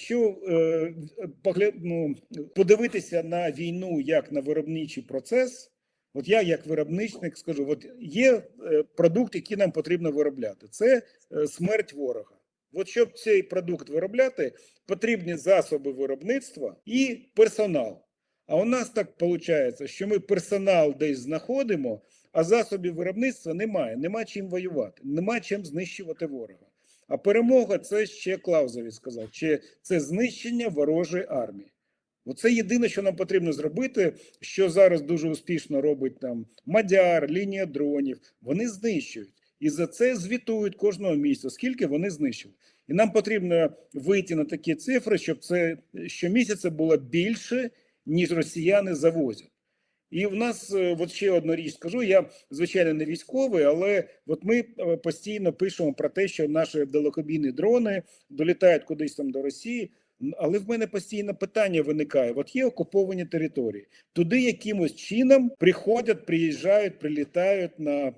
якщо е, погля- ну, подивитися на війну як на виробничий процес, от я як виробничник скажу: от є е, продукт, який нам потрібно виробляти. Це е, смерть ворога. От щоб цей продукт виробляти, потрібні засоби виробництва і персонал. А у нас так виходить, що ми персонал десь знаходимо, а засобів виробництва немає. Нема чим воювати, нема чим знищувати ворога. А перемога це ще Клаузові сказав, чи це знищення ворожої армії. Оце єдине, що нам потрібно зробити, що зараз дуже успішно робить там Мадяр, лінія дронів. Вони знищують. І за це звітують кожного місяця, скільки вони знищили. І нам потрібно вийти на такі цифри, щоб це щомісяця було більше, ніж росіяни завозять. І в нас, е, от ще одну річ скажу, я звичайно не військовий, але от ми е, постійно пишемо про те, що наші далекобійні дрони долітають кудись там до Росії. Але в мене постійно питання виникає: от є окуповані території, туди якимось чином приходять, приїжджають, прилітають на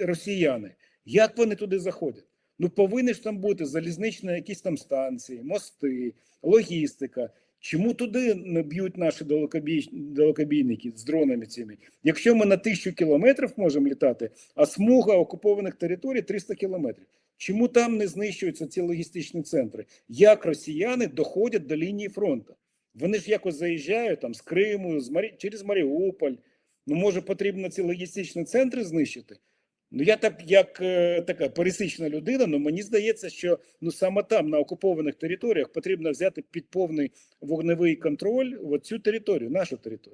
росіяни. Як вони туди заходять? Ну повинні ж там бути залізничні якісь там станції, мости, логістика. Чому туди не б'ють наші далекобій... далекобійники з дронами цими? Якщо ми на тисячу кілометрів можемо літати, а смуга окупованих територій 300 кілометрів. Чому там не знищуються ці логістичні центри? Як росіяни доходять до лінії фронту? Вони ж якось заїжджають там з Криму, з Марі... через Маріуполь. Ну, може, потрібно ці логістичні центри знищити? Ну, я так, як е, така пересічна людина, ну мені здається, що ну саме там, на окупованих територіях, потрібно взяти під повний вогневий контроль цю територію, нашу територію.